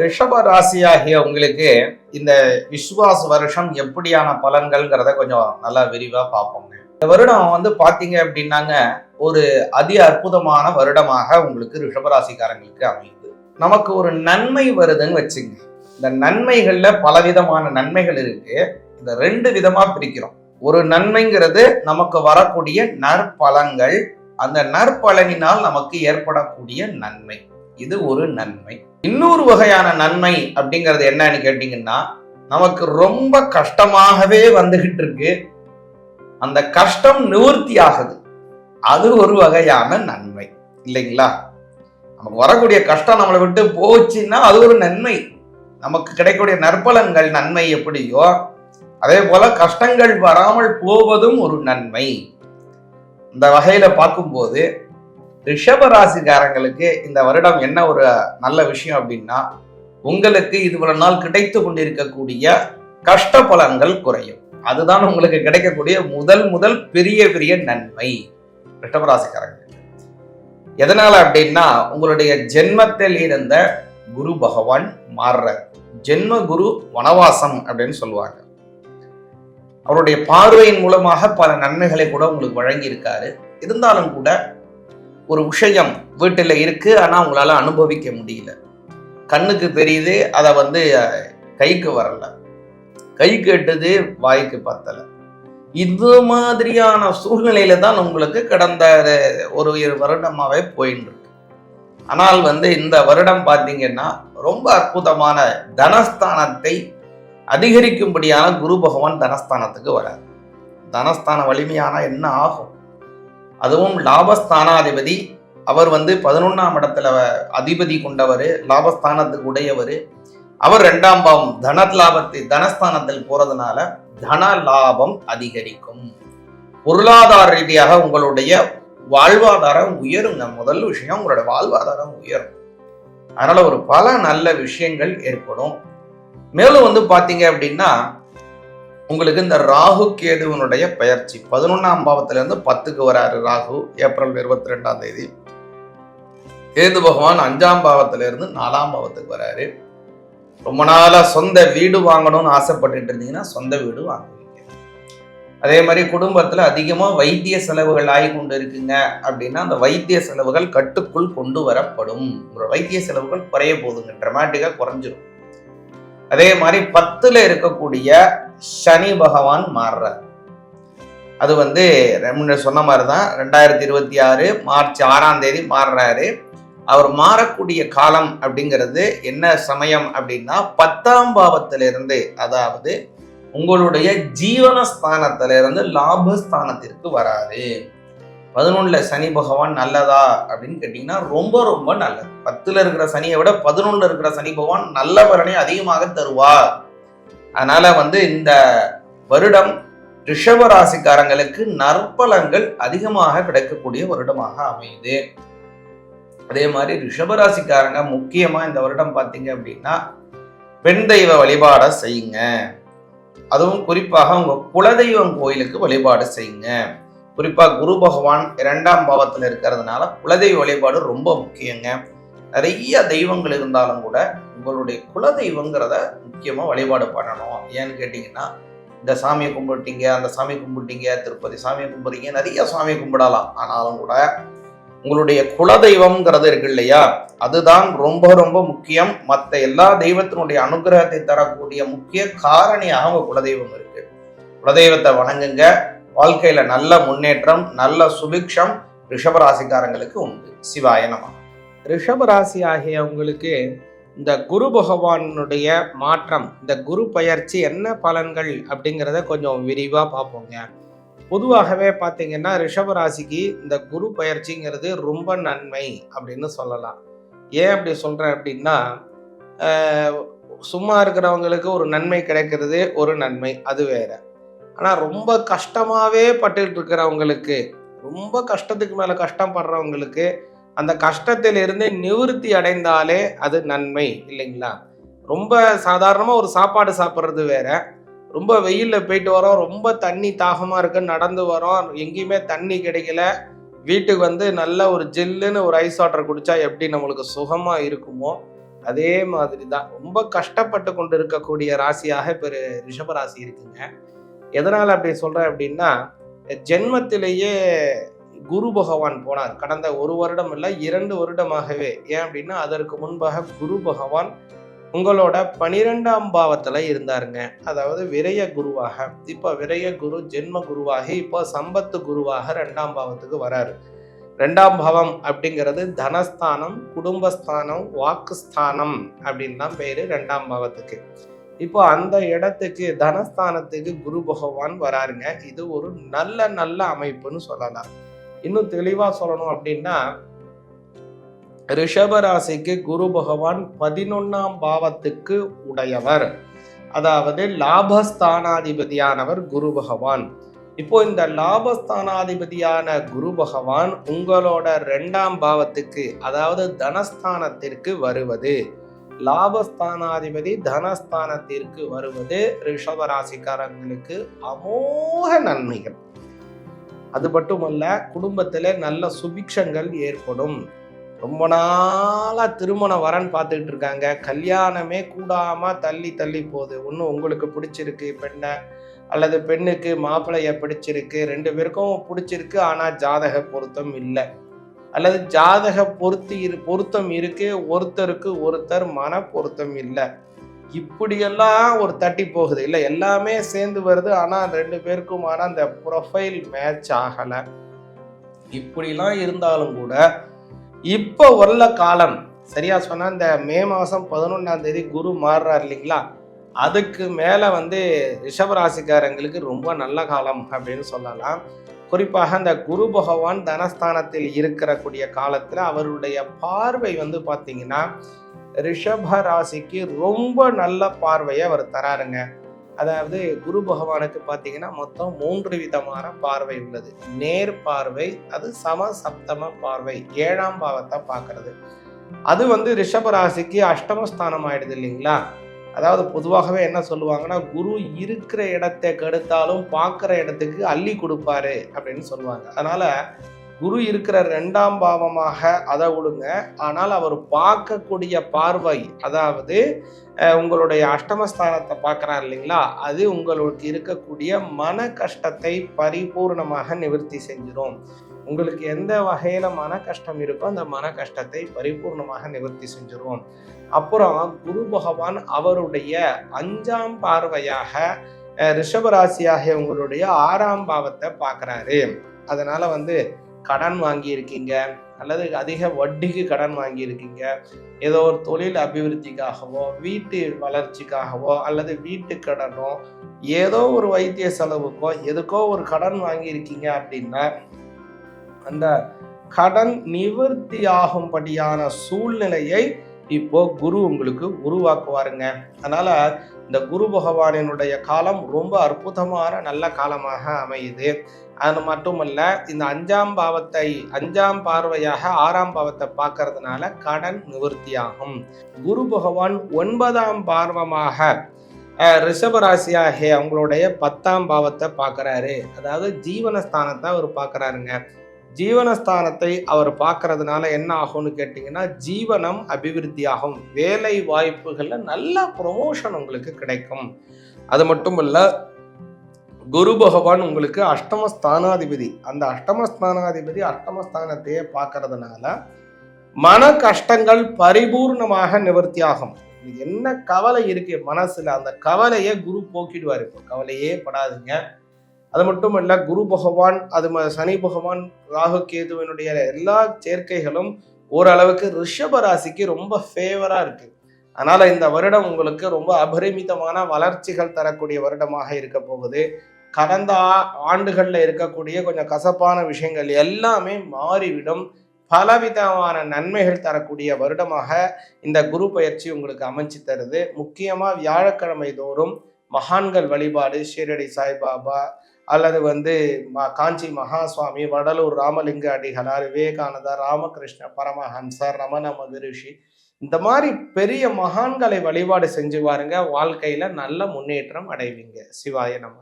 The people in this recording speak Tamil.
ரிஷப ராசியாகிய உங்களுக்கு இந்த விஸ்வாச வருஷம் எப்படியான பலன்கள்ங்கிறத கொஞ்சம் நல்லா விரிவா பார்ப்போங்க. இந்த வருடம் வந்து பாத்தீங்க அப்படின்னாங்க ஒரு அதி அற்புதமான வருடமாக உங்களுக்கு ரிஷபராசிக்காரங்களுக்கு அமையுது. நமக்கு ஒரு நன்மை வருதுன்னு வச்சுங்க. இந்த நன்மைகள்ல பலவிதமான நன்மைகள் இருக்கு. இந்த ரெண்டு விதமா பிரிக்கிறோம். ஒரு நன்மைங்கிறது நமக்கு வரக்கூடிய நற்பலங்கள் அந்த நற்பலனினால் நமக்கு ஏற்படக்கூடிய நன்மை. இது ஒரு நன்மை. இன்னொரு வகையான நன்மை அப்படிங்கிறது என்னன்னு கேட்டிங்கன்னா நமக்கு ரொம்ப கஷ்டமாகவே வந்துகிட்டு இருக்கு அந்த கஷ்டம் நிவர்த்தி ஆகுது அது ஒரு வகையான நன்மை. இல்லைங்களா? நமக்கு வரக்கூடிய கஷ்டம் நம்மளை விட்டு போச்சுன்னா அது ஒரு நன்மை. நமக்கு கிடைக்கக்கூடிய நற்பலன்கள் நன்மை எப்படியோ அதே போல கஷ்டங்கள் வராமல் போவதும் ஒரு நன்மை. இந்த வகையில பார்க்கும்போது ரிஷப ராசிக்காரங்களுக்கு இந்த வருடம் என்ன ஒரு நல்ல விஷயம் அப்படின்னா உங்களுக்கு இவ்வளவு நாள் கிடைத்து கொண்டிருக்கக்கூடிய கஷ்ட பலன்கள் குறையும். அதுதான் உங்களுக்கு கிடைக்கக்கூடிய முதல் முதல் பெரிய பெரிய நன்மை. ரிஷப எதனால அப்படின்னா உங்களுடைய ஜென்மத்தில் இருந்த குரு பகவான் மாறுறார். ஜென்ம குரு வனவாசம் அப்படின்னு சொல்லுவாங்க. அவருடைய பார்வையின் மூலமாக பல நன்மைகளை கூட உங்களுக்கு வழங்கி இருக்காரு இருந்தாலும் கூட ஒரு விஷயம் வீட்டில் இருக்குது ஆனால் உங்களால் அனுபவிக்க முடியல. கண்ணுக்கு தெரியுது அதை வந்து கைக்கு வரல. கை கேட்டது வாய்க்கு பத்தலை. இது மாதிரியான சூழ்நிலையில தான் உங்களுக்கு கடந்த ஒரு இரு வருடமாவே போயின்னு இருக்கு ஆனால் வந்து இந்த வருடம் பார்த்தீங்கன்னா ரொம்ப அற்புதமான தனஸ்தானத்தை அதிகரிக்கும்படியான குரு பகவான் தனஸ்தானத்துக்கு வரார். தனஸ்தான வலிமையானா என்ன ஆகும்? அதுவும் லாபஸ்தானாதிபதி. அவர் வந்து பதினொன்றாம் இடத்துல அதிபதி கொண்டவர் லாபஸ்தானத்துக்கு உடையவர் அவர் ரெண்டாம் பாவம் தன லாபத்தை தனஸ்தானத்தில் போறதுனால தன லாபம் அதிகரிக்கும். பொருளாதார ரீதியாக உங்களுடைய வாழ்வாதாரம் உயருங்க. முதல் விஷயம் உங்களோட வாழ்வாதாரம் உயரும். அதனால ஒரு பல நல்ல விஷயங்கள் ஏற்படும். மேலும் வந்து பார்த்தீங்க அப்படின்னா உங்களுக்கு இந்த ராகு கேதுவனுடைய பயிற்சி. பதினொன்னாம் பாவத்திலேருந்து பத்துக்கு வராரு ராகு ஏப்ரல் இருபத்தி ரெண்டாம் தேதி. கேது பகவான் அஞ்சாம் பாவத்துல இருந்து நாலாம் பாவத்துக்கு வராரு. ரொம்ப நாளாக சொந்த வீடு வாங்கணும்னு ஆசைப்பட்டுட்டு இருந்தீங்கன்னா சொந்த வீடு வாங்குவீங்க. அதே மாதிரி குடும்பத்தில் அதிகமாக வைத்திய செலவுகள் ஆகி கொண்டு இருக்குங்க அப்படின்னா அந்த வைத்திய செலவுகள் கட்டுக்குள் கொண்டு வரப்படும். உங்களோட வைத்திய செலவுகள் குறைய போகுதுங்க. ட்ரமாட்டிக்காக குறைஞ்சிரும். அதே மாதிரி பத்தில் இருக்கக்கூடிய சனி பகவான் மாறுறார். அது வந்து முன்ன சொன்ன மாதிரி தான் ரெண்டாயிரத்தி இருபத்தி ஆறு மார்ச் ஆறாம் தேதி மாறுறாரு. அவர் மாறக்கூடிய காலம் அப்படிங்கிறது என்ன சமயம் அப்படின்னா பத்தாம் பாவத்திலிருந்து அதாவது உங்களுடைய ஜீவனஸ்தானத்திலிருந்து லாபஸ்தானத்திற்கு வராது பதினொன்றில் சனி பகவான் நல்லதா அப்படின்னு கேட்டிங்கன்னா ரொம்ப ரொம்ப நல்லது. பத்தில் இருக்கிற சனியை விட பதினொன்றில் இருக்கிற சனி பகவான் நல்ல பலனை அதிகமாக தருவார். அதனால வந்து இந்த வருடம் ரிஷப ராசிக்காரங்களுக்கு நற்பலங்கள் அதிகமாக கிடைக்கக்கூடிய வருடமாக அமையுது. அதே மாதிரி ரிஷபராசிக்காரங்க முக்கியமா இந்த வருடம் பார்த்தீங்க அப்படின்னா பெண் தெய்வ வழிபாடை செய்யுங்க. அதுவும் குறிப்பாக உங்க குலதெய்வம் கோயிலுக்கு வழிபாடு செய்யுங்க. குறிப்பா குரு பகவான் இரண்டாம் பாவத்தில் இருக்கிறதுனால குலதெய்வ வழிபாடு ரொம்ப முக்கியங்க. நிறைய தெய்வங்கள் இருந்தாலும் கூட உங்களுடைய குலதெய்வங்கிறத முக்கியமாக வழிபாடு பண்ணணும். ஏன்னு கேட்டிங்கன்னா இந்த சாமியை கும்பிட்டீங்க அந்த சாமி கும்பிட்டீங்க திருப்பதி சாமியை கும்பிட்றீங்க நிறைய சாமியை கும்பிடலாம். ஆனாலும் கூட உங்களுடைய குலதெய்வம்ங்கிறது இருக்கு இல்லையா? அதுதான் ரொம்ப ரொம்ப முக்கியம். மற்ற எல்லா தெய்வத்தினுடைய அனுகிரகத்தை தரக்கூடிய முக்கிய காரணியாக உங்க குலதெய்வம் இருக்கு. குலதெய்வத்தை வணங்குங்க. வாழ்க்கையில நல்ல முன்னேற்றம் நல்ல சுபிக்ஷம் ரிஷபராசிக்காரங்களுக்கு உண்டு. சிவாய நம. ரிஷபராசி ஆகிய உங்களுக்கு இந்த குரு பகவானுடைய மாற்றம் இந்த குரு பயிற்சி என்ன பலன்கள் அப்படிங்கிறத கொஞ்சம் விரிவாக பார்ப்போங்க. பொதுவாகவே பார்த்தீங்கன்னா ரிஷபராசிக்கு இந்த குரு பயிற்சிங்கிறது ரொம்ப நன்மை அப்படின்னு சொல்லலாம். ஏன் அப்படி சொல்கிறேன் அப்படின்னா சும்மா இருக்கிறவங்களுக்கு ஒரு நன்மை கிடைக்கிறது ஒரு நன்மை அது வேற. ஆனால் ரொம்ப கஷ்டமாகவே பட்டுக்கிட்டு இருக்கிறவங்களுக்கு ரொம்ப கஷ்டத்துக்கு மேலே கஷ்டப்படுறவங்களுக்கு அந்த கஷ்டத்திலிருந்து நிவிருத்தி அடைந்தாலே அது நன்மை இல்லைங்களா? ரொம்ப சாதாரணமாக ஒரு சாப்பாடு சாப்பிட்றது வேற. ரொம்ப வெயிலில் போயிட்டு வரோம் ரொம்ப தண்ணி தாகமாக இருக்கு நடந்து வரோம் எங்கேயுமே தண்ணி கிடைக்கல. வீட்டுக்கு வந்து நல்ல ஒரு ஜில்லுன்னு ஒரு ஐஸ் வாட்டர் குடித்தா எப்படி நம்மளுக்கு சுகமாக இருக்குமோ அதே மாதிரி தான் ரொம்ப கஷ்டப்பட்டு கொண்டு இருக்கக்கூடிய ராசியாக இப்போ ரிஷபராசி இருக்குங்க. எதனால் அப்படி சொல்கிறேன் அப்படின்னா ஜென்மத்திலேயே குரு பகவான் போனார். கடந்த ஒரு வருடம் இல்லை இரண்டு வருடமாகவே. ஏன் அப்படின்னா அதற்கு முன்பாக குரு பகவான் உங்களோட பனிரெண்டாம் பாவத்தில் இருந்தாருங்க. அதாவது விரைய குருவாக. இப்போ விரைய குரு ஜென்ம குருவாகி இப்போ சம்பத்து குருவாக ரெண்டாம் பாவத்துக்கு வராரு. ரெண்டாம் பாவம் அப்படிங்கிறது தனஸ்தானம் குடும்பஸ்தானம் வாக்குஸ்தானம் அப்படின்னு தான் பேர் ரெண்டாம் பாவத்துக்கு. இப்போ அந்த இடத்துக்கு தனஸ்தானத்துக்கு குரு பகவான் வராருங்க. இது ஒரு நல்ல நல்ல அமைப்புன்னு சொல்லலாம். இன்னும் தெளிவாக சொல்லணும் அப்படின்னா ரிஷபராசிக்கு குரு பகவான் பதினொன்னாம் பாவத்துக்கு உடையவர். அதாவது லாபஸ்தானாதிபதியானவர் குரு பகவான். இப்போ இந்த லாபஸ்தானாதிபதியான குரு பகவான் உங்களோட ரெண்டாம் பாவத்துக்கு அதாவது தனஸ்தானத்திற்கு வருவது. லாபஸ்தானாதிபதி தனஸ்தானத்திற்கு வருவது ரிஷபராசிக்காரங்களுக்கு அமோக நன்மைகள். அது மட்டுமல்ல குடும்பத்தில் நல்ல சுபிக்ஷங்கள் ஏற்படும். ரொம்ப நாளாக திருமண வரன் பார்த்துக்கிட்டு இருக்காங்க. கல்யாணமே கூடாமல் தள்ளி தள்ளி போகுது. ஒன்று உங்களுக்கு பிடிச்சிருக்கு பெண்ணை அல்லது பெண்ணுக்கு மாப்பிள்ளைய பிடிச்சிருக்கு. ரெண்டு பேருக்கும் பிடிச்சிருக்கு ஆனால் ஜாதக பொருத்தம் இல்லை. அல்லது ஜாதக பொருத்தி இரு பொருத்தம் இருக்கு ஒருத்தருக்கு ஒருத்தர் மன பொருத்தம் இல்லை. இப்படியெல்லாம் ஒரு தட்டி போகுது. இல்லை எல்லாமே சேர்ந்து வருது. ஆனால் ரெண்டு பேருக்குமான அந்த ப்ரொஃபைல் மேட்ச் ஆகலை. இப்படிலாம் இருந்தாலும் கூட இப்போ உள்ள காலம் சரியா சொன்னால் இந்த மே மாதம் பதினொன்றாம் தேதி குரு மாறுறார் இல்லைங்களா? அதுக்கு மேலே வந்து ரிஷபராசிக்காரங்களுக்கு ரொம்ப நல்ல காலம் அப்படின்னு சொல்லலாம். குறிப்பாக அந்த குரு பகவான் தனஸ்தானத்தில் இருக்கிறக்கூடிய காலத்தில் அவருடைய பார்வை வந்து பார்த்தீங்கன்னா ரிஷப ராசிக்கு ரொம்ப நல்ல பார்வையை அவர் தராருங்க. அதாவது குரு பகவானுக்கு பார்த்தீங்கன்னா மொத்தம் மூன்று விதமான பார்வை உள்ளது. நேர் பார்வை அது சம சப்தம பார்வை ஏழாம் பாவத்தை பார்க்கறது. அது வந்து ரிஷப ராசிக்கு அஷ்டமஸ்தானம் ஆயிடுது இல்லைங்களா? அதாவது பொதுவாகவே என்ன சொல்லுவாங்கன்னா குரு இருக்கிற இடத்தை கெடுத்தாலும் பார்க்குற இடத்துக்கு அள்ளி கொடுப்பாரு அப்படின்னு சொல்லுவாங்க. அதனால குரு இருக்கிற ரெண்டாம் பாவமாக அதை விடுங்க. ஆனால் அவர் பார்க்கக்கூடிய பார்வை அதாவது உங்களுடைய அஷ்டமஸ்தானத்தை பார்க்குறாரு இல்லைங்களா? அது உங்களுக்கு இருக்கக்கூடிய மன கஷ்டத்தை பரிபூர்ணமாக நிவர்த்தி செஞ்சிடும் உங்களுக்கு எந்த வகையில் மன கஷ்டம் இருக்கோ அந்த மன கஷ்டத்தை பரிபூர்ணமாக நிவர்த்தி செஞ்சிடும் அப்புறம் குரு பகவான் அவருடைய அஞ்சாம் பார்வையாக அஹ், ரிஷபராசியாகிய உங்களுடைய ஆறாம் பாவத்தை பார்க்குறாரு. அதனால் வந்து கடன் வாங்கியிருக்கீங்க அல்லது அதிக வட்டிக்கு கடன் வாங்கியிருக்கீங்க ஏதோ ஒரு தொழில் அபிவிருத்திக்காகவோ வீட்டு வளர்ச்சிக்காகவோ அல்லது வீட்டு கடனோ ஏதோ ஒரு வைத்திய செலவுக்கோ எதுக்கோ ஒரு கடன் வாங்கியிருக்கீங்க அப்படின்னா அந்த கடன் நிவர்த்தி ஆகும்படியான சூழ்நிலையை இப்போ குரு உங்களுக்கு உருவாக்குவாருங்க. அதனால இந்த குரு பகவானினுடைய காலம் ரொம்ப அற்புதமான நல்ல காலமாக அமையுது. அது மட்டுமல்ல இந்த அஞ்சாம் பாவத்தை அஞ்சாம் பார்வையாக ஆறாம் பாவத்தை பார்க்கறதுனால கடன் நிவர்த்தியாகும். குரு பகவான் ஒன்பதாம் பார்வமாக அஹ், ரிஷபராசியாகிய அவங்களுடைய பத்தாம் பாவத்தை பார்க்கறாரு. அதாவது ஜீவனஸ்தானத்தை அவர் பார்க்கறாருங்க. ஜீவனஸ்தானத்தை அவர் பார்க்கறதுனால என்ன ஆகும்னு கேட்டிங்கன்னா ஜீவனம் அபிவிருத்தி ஆகும் வேலை வாய்ப்புகளில் நல்ல ப்ரொமோஷன் உங்களுக்கு கிடைக்கும். அது மட்டும் இல்லை குரு பகவான் உங்களுக்கு அஷ்டமஸ்தானாதிபதி. அந்த அஷ்டமஸ்தானாதிபதி அஷ்டமஸ்தானத்தையே பார்க்கறதுனால மன கஷ்டங்கள் பரிபூர்ணமாக நிவர்த்தியாகும். இது என்ன கவலை இருக்கு மனசுல? அந்த கவலையை குரு போக்கிடுவார். இப்போ கவலையே படாதுங்க. அது மட்டும் இல்ல குரு பகவான் அது சனி பகவான் ராகு கேதுவினுடைய எல்லா சேர்க்கைகளும் ஓரளவுக்கு ரிஷப ராசிக்கு ரொம்ப ஃபேவரா இருக்கு. அதனால இந்த வருடம் உங்களுக்கு ரொம்ப அபரிமிதமான வளர்ச்சிகள் தரக்கூடிய வருடமாக இருக்க போகுது. கடந்த ஆண்டுகளில் ஆண்டுகள்ல இருக்கக்கூடிய கொஞ்சம் கசப்பான விஷயங்கள் எல்லாமே மாறிவிடும். பலவிதமான நன்மைகள் தரக்கூடிய வருடமாக இந்த குரு பயிற்சி உங்களுக்கு அமைச்சு தருது. முக்கியமா வியாழக்கிழமை தோறும் மகான்கள் வழிபாடு ஷீரடி சாய்பாபா அல்லது வந்து ம- காஞ்சி மகா சுவாமி வடலூர் ராமலிங்க அடிகளார் விவேகானந்தர் ராமகிருஷ்ண பரமஹம்சர் ரமண மகரிஷி இந்த மாதிரி பெரிய மகான்களை வழிபாடு செஞ்சு பாருங்க. வாழ்க்கையில நல்ல முன்னேற்றம் அடைவீங்க. சிவாய நம்ம